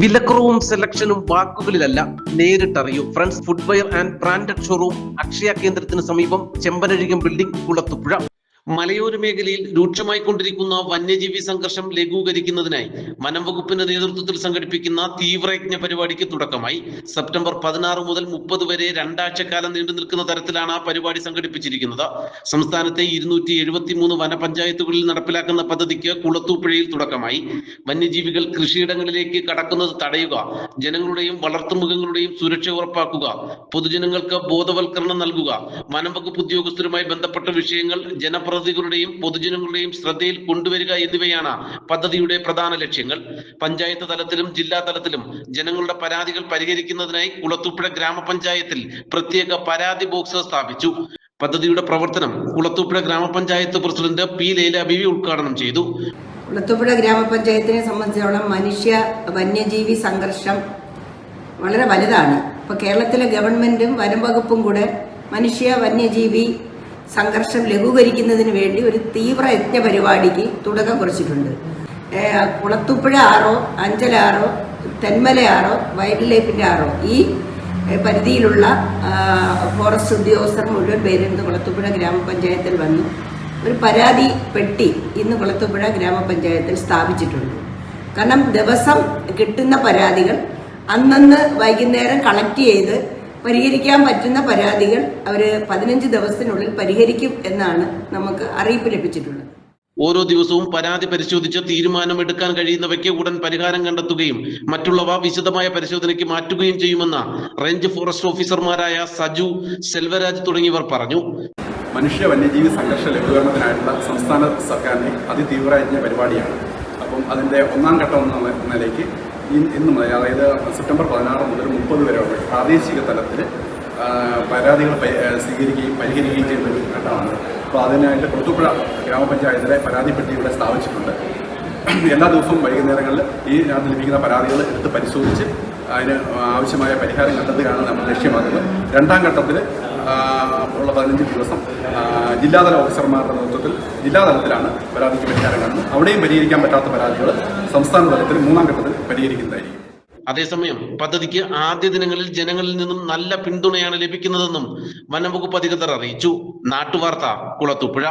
വിലക്കുറവും സെലക്ഷനും വാക്കുകളിലല്ല നേരിട്ടറിയൂ. Friends footwear and branded showroom Akshaya കേന്ദ്രത്തിന് സമീപം ചെമ്പനഴികം ബിൽഡിംഗ് കുളത്തുപുഴ. മലയോര മേഖലയിൽ രൂക്ഷമായി കൊണ്ടിരിക്കുന്ന വന്യജീവി സംഘർഷം ലഘൂകരിക്കുന്നതിനായി വനം വകുപ്പിന്റെ നേതൃത്വത്തിൽ സംഘടിപ്പിക്കുന്ന തീവ്രയജ്ഞ പരിപാടിക്ക് തുടക്കമായി. സെപ്റ്റംബർ പതിനാറ് മുതൽ മുപ്പത് വരെ രണ്ടാഴ്ചക്കാലം നീണ്ടു നിൽക്കുന്ന തരത്തിലാണ് ആ പരിപാടി സംഘടിപ്പിച്ചിരിക്കുന്നത്. സംസ്ഥാനത്തെ ഇരുന്നൂറ്റി എഴുപത്തിമൂന്ന് വനപഞ്ചായത്തുകളിൽ നടപ്പിലാക്കുന്ന പദ്ധതിക്ക് കുളത്തൂപ്പുഴയിൽ തുടക്കമായി. വന്യജീവികൾ കൃഷിയിടങ്ങളിലേക്ക് കടക്കുന്നത് തടയുക ജനങ്ങളുടെയും വളർത്തുമൃഗങ്ങളുടെയും സുരക്ഷ ഉറപ്പാക്കുക പൊതുജനങ്ങൾക്ക് ബോധവൽക്കരണം നൽകുക വനം വകുപ്പ് ഉദ്യോഗസ്ഥരുമായി ബന്ധപ്പെട്ട വിഷയങ്ങൾ ജനപ്രതിനിധികളുടെയും പൊതുജനങ്ങളുടെയും ശ്രദ്ധയിൽ കൊണ്ടുവരിക എന്നിവയാണ് പദ്ധതിയുടെ പ്രധാന ലക്ഷ്യങ്ങൾ. പഞ്ചായത്ത് തലത്തിലും ജില്ലാ തലത്തിലും ജനങ്ങളുടെ പരാതികൾ പരിഹരിക്കുന്നതിനായി കുളത്തൂപ്പുഴ ഗ്രാമപഞ്ചായത്തിൽ പ്രത്യേക പരാതി ബോക്സ് സ്ഥാപിച്ചു. പദ്ധതിയുടെ പ്രവർത്തനം കുളത്തൂപ്പുഴ ഗ്രാമപഞ്ചായത്ത് പ്രസിഡന്റ് പി ലൈല ബിവി ഉദ്ഘാടനം ചെയ്തു. കുളത്തൂപ്പുഴ ഗ്രാമപഞ്ചായത്തിനെ സംബന്ധിച്ചിടത്തോളം മനുഷ്യ വന്യജീവി സംഘർഷം വളരെ വലുതാണ്. ഇപ്പോൾ കേരളത്തിലെ ഗവൺമെന്റും വനം വകുപ്പും കൂടെ മനുഷ്യ വന്യജീവി സംഘർഷം ലഘൂകരിക്കുന്നതിന് വേണ്ടി ഒരു തീവ്ര യജ്ഞ പരിപാടിക്ക് തുടക്കം കുറിച്ചിട്ടുണ്ട്. കുളത്തുപ്പുഴ ആറോ അഞ്ചലാറോ തെന്മല ആറോ വൈൽഡ് ലൈഫിന്റെ ആറോ. ഈ പരിധിയിലുള്ള ഫോറസ്റ്റ് ഉദ്യോഗസ്ഥർ മുഴുവൻ പേരും ഇന്ന് കുളത്തൂപ്പുഴ ഗ്രാമപഞ്ചായത്തിൽ വന്നു. ഒരു പരാതി പെട്ടി ഇന്ന് കുളത്തുപ്പുഴ ഗ്രാമപഞ്ചായത്തിൽ സ്ഥാപിച്ചിട്ടുണ്ട്. കാരണം ദിവസം കിട്ടുന്ന പരാതികൾ അന്നന്ന് വൈകുന്നേരം കളക്ട് ചെയ്ത് പരിഹരിക്കാൻ പറ്റുന്ന പരാതികൾ അവർ പതിനഞ്ച് ദിവസത്തിനുള്ളിൽ പരിഹരിക്കും എന്നാണ് നമുക്ക് അറിയിപ്പ് ലഭിച്ചിട്ടുള്ളത്. ഓരോ ദിവസവും പരാതി പരിശോധിച്ച് തീരുമാനമെടുക്കാൻ കഴിയുന്നവയ്ക്ക് ഉടൻ പരിഹാരം കണ്ടെത്തുകയും മറ്റുള്ളവ വിശദമായ പരിശോധനയ്ക്ക് മാറ്റുകയും ചെയ്യുമെന്ന റേഞ്ച് ഫോറസ്റ്റ് ഓഫീസർമാരായ സജു സെൽവരാജ് തുടങ്ങിയവർ പറഞ്ഞു. മനുഷ്യ വന്യജീവി സംഘർഷ ലഘൂകരണത്തിനായിട്ടുള്ള സംസ്ഥാന സർക്കാരിന്റെ അതിതീവ്രയജ്ഞ പരിപാടിയാണ്. അപ്പം അതിന്റെ ഒന്നാം ഘട്ടം എന്ന നിലയ്ക്ക് ഇന്ന് അതായത് സെപ്റ്റംബർ പതിനാറ് മുതൽ മുപ്പത് വരെ പ്രാദേശിക തലത്തിൽ പരാതികൾ സ്വീകരിക്കുകയും പരിഹരിക്കുകയും ചെയ്യുന്ന ഒരു ഘട്ടമാണ്. അപ്പോൾ അതിനായിട്ട് കൊളുത്തുപുഴ ഗ്രാമപഞ്ചായത്തിലെ പരാതിപ്പെട്ടി ഇവിടെ സ്ഥാപിച്ചിട്ടുണ്ട്. എല്ലാ ദിവസവും വൈകുന്നേരങ്ങളിൽ ഈ ഇതിനകത്ത് ലഭിക്കുന്ന പരാതികൾ എടുത്ത് പരിശോധിച്ച് അതിന് ആവശ്യമായ പരിഹാരം കണ്ടെത്തുകയാണ് നമ്മൾ ലക്ഷ്യമാക്കുന്നത്. രണ്ടാം ഘട്ടത്തിൽ ഉള്ള പതിനഞ്ച് ദിവസം ജില്ലാതല ഓഫീസർമാരുടെ നേതൃത്വത്തിൽ ജില്ലാതലത്തിലാണ് പരാതിക്ക് പരിഹാരം കാണുന്നത്. അവിടെയും പരിഹരിക്കാൻ പറ്റാത്ത പരാതികൾ സംസ്ഥാന തലത്തിൽ മൂന്നാം ഘട്ടത്തിൽ പരിഹരിക്കുന്നതായിരിക്കും. അതേസമയം പദ്ധതിക്ക് ആദ്യ ദിനങ്ങളിൽ ജനങ്ങളിൽ നിന്നും നല്ല പിന്തുണയാണ് ലഭിക്കുന്നതെന്നും വനംവകുപ്പ് അധികൃതർ അറിയിച്ചു. നാട്ടുവാർത്ത കുളത്തുപുഴ